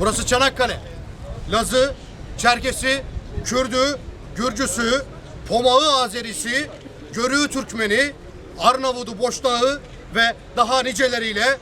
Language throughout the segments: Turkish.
Burası Çanakkale. Lazı, Çerkesi, Kürdü, Gürcüsü, Pomağı Azerisi, Görüğü Türkmeni, Arnavudu Boşnağı ve daha niceleriyle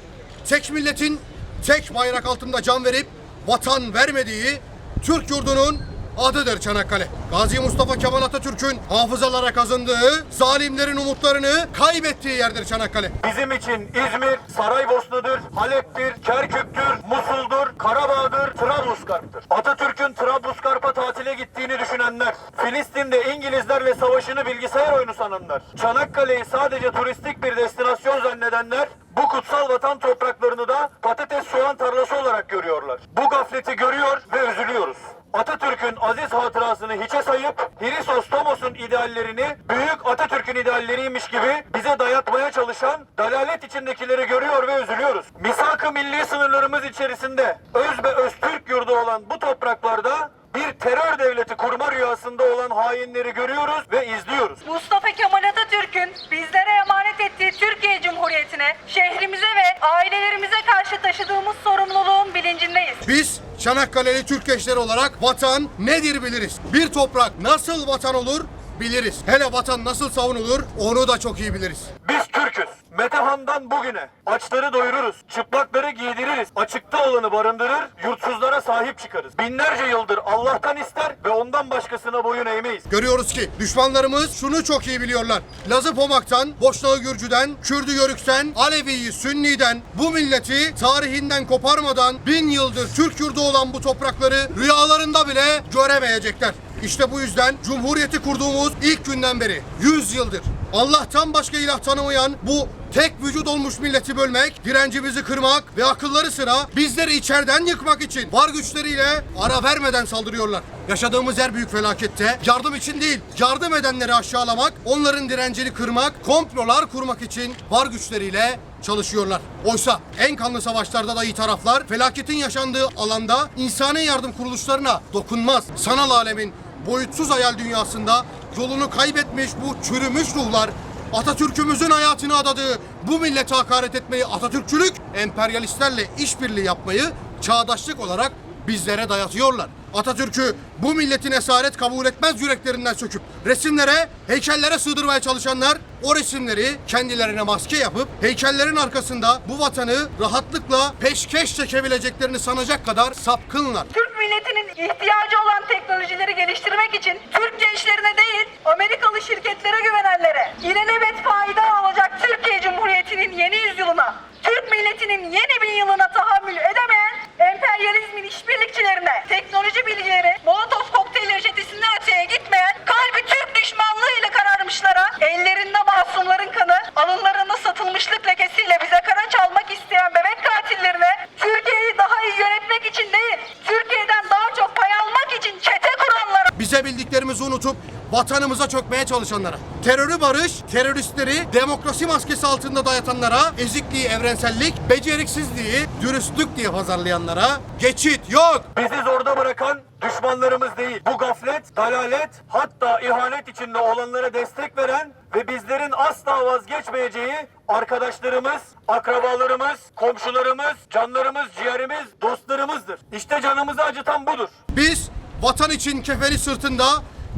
tek milletin tek bayrak altında can verip vatan vermediği Türk yurdunun adıdır Çanakkale. Gazi Mustafa Kemal Atatürk'ün hafızalara kazındığı, zalimlerin umutlarını kaybettiği yerdir Çanakkale. Bizim için İzmir, Saraybosna'dır, Halep'tir, Kerkük'tür, Musul'dur, Karabağ'dır, Trablusgarp'tır. Atatürk'ün Trablusgarp'a tatile gittiğini düşünenler, Filistin'de İngilizlerle savaşını bilgisayar oyunu sananlar, Çanakkale'yi sadece turistik bir destinasyon zannedenler, bu kutsal vatan topraklarını da patates soğan tarlası olarak görüyorlar. Bu gafleti görüyor ve üzülüyoruz. Atatürk'ün aziz hatırasını hiçe sayıp Hristos Tomos'un ideallerini büyük Atatürk'ün idealleriymiş gibi bize dayatmaya çalışan dalalet içindekileri görüyor ve üzülüyoruz. Misak-ı milli sınırlarımız içerisinde öz ve öz Türk yurdu olan bu topraklarda bir terör devleti kurma rüyasında olan hainleri görüyoruz ve izliyoruz. Mustafa Kemal Atatürk'ün bizlere emanet ettiği Türkiye Cumhuriyeti'ne, şehrimize ve ailelerimize karşı taşıdığımız sorumluluğun bilincindeyiz. Biz Çanakkale'li Türk gençleri olarak vatan nedir biliriz. Bir toprak nasıl vatan olur biliriz. Hele vatan nasıl savunulur onu da çok iyi biliriz. Biz Türk'üz. Metehan'dan bugüne açları doyururuz, çıplakları giydiririz, açıkta olanı barındırır, yurtsuzlara sahip çıkarız. Binlerce yıldır Allah'tan ister ve ondan başkasına boyun eğmeyiz. Görüyoruz ki düşmanlarımız şunu çok iyi biliyorlar. Lazı Pomak'tan, Boşnağı Gürcü'den, Kürdü Yörük'ten, Alevi'yi Sünni'den, bu milleti tarihinden koparmadan bin yıldır Türk yurdu olan bu toprakları rüyalarında bile göremeyecekler. İşte bu yüzden Cumhuriyeti kurduğumuz ilk günden beri 100 yıldır Allah'tan başka ilah tanımayan bu tek vücut olmuş milleti bölmek, direncimizi kırmak ve akılları sıra bizleri içeriden yıkmak için var güçleriyle ara vermeden saldırıyorlar. Yaşadığımız yer büyük felakette yardım için değil, yardım edenleri aşağılamak, onların direncini kırmak, komplolar kurmak için var güçleriyle çalışıyorlar. Oysa en kanlı savaşlarda da iyi taraflar felaketin yaşandığı alanda insani yardım kuruluşlarına dokunmaz. Sanal alemin boyutsuz hayal dünyasında yolunu kaybetmiş bu çürümüş ruhlar Atatürk'ümüzün hayatını adadığı bu millete hakaret etmeyi Atatürkçülük, emperyalistlerle işbirliği yapmayı çağdaşlık olarak bizlere dayatıyorlar. Atatürk'ü bu milletin esaret kabul etmez yüreklerinden söküp resimlere, heykellere sığdırmaya çalışanlar o resimleri kendilerine maske yapıp heykellerin arkasında bu vatanı rahatlıkla peşkeş çekebileceklerini sanacak kadar sapkınlar. Türk milletinin ihtiyacı olan teknolojileri geliştirmek için Türk gençlerine değil, Amerikalı şirketlere güvenenlere, ilelebet unutup vatanımıza çökmeye çalışanlara, terörü barış, teröristleri demokrasi maskesi altında dayatanlara, ezikliği evrensellik, beceriksizliği dürüstlük diye pazarlayanlara geçit yok. Bizi zorda bırakan düşmanlarımız değil. Bu gaflet, dalalet, hatta ihanet içinde olanlara destek veren ve bizlerin asla vazgeçmeyeceği arkadaşlarımız, akrabalarımız, komşularımız, canlarımız, ciğerimiz, dostlarımızdır. İşte canımızı acıtan budur. Biz vatan için kefeni sırtında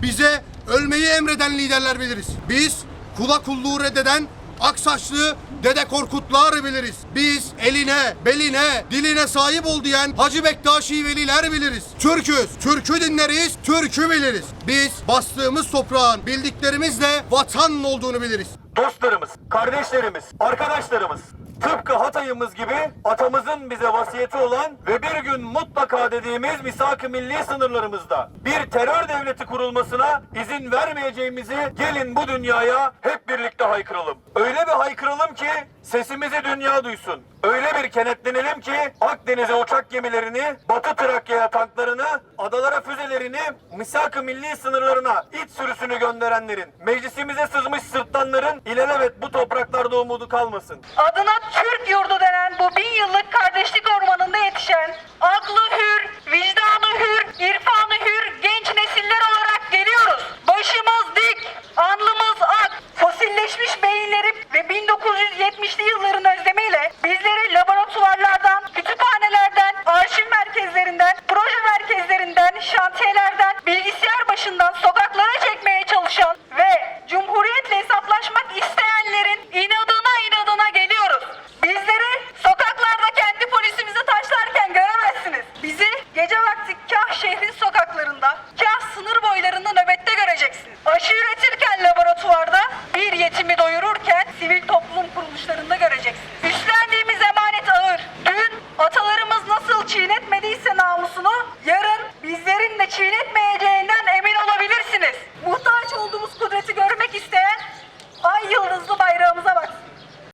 bize ölmeyi emreden liderler biliriz. Biz kula kulluğu reddeden Aksaçlı Dede Korkutlar biliriz. Biz eline, beline, diline sahip ol diyen Hacı Bektaşi veliler biliriz. Türküz, türkü dinleriz, türkü biliriz. Biz bastığımız toprağın bildiklerimizle vatan olduğunu biliriz. Dostlarımız, kardeşlerimiz, arkadaşlarımız, tıpkı Hatay'ımız gibi atamızın bize vasiyeti olan ve bir gün mutlaka dediğimiz misak-ı milli sınırlarımızda bir terör devleti kurulmasına izin vermeyeceğimizi gelin bu dünyaya hep birlikte haykıralım. Öyle bir haykıralım ki sesimizi dünya duysun. Öyle bir kenetlenelim ki Akdeniz'e uçak gemilerini, Batı Trakya'ya tanklarını, adalara füzelerini, misak-ı milli sınırlarına iç sürüsünü gönderenlerin, meclisimize sızmış sırtlanların ilelebet bu topraklarda umudu kalmasın. adına Türk yurdu denen bu bin yıllık kardeşlik ormanında yetişen, aklı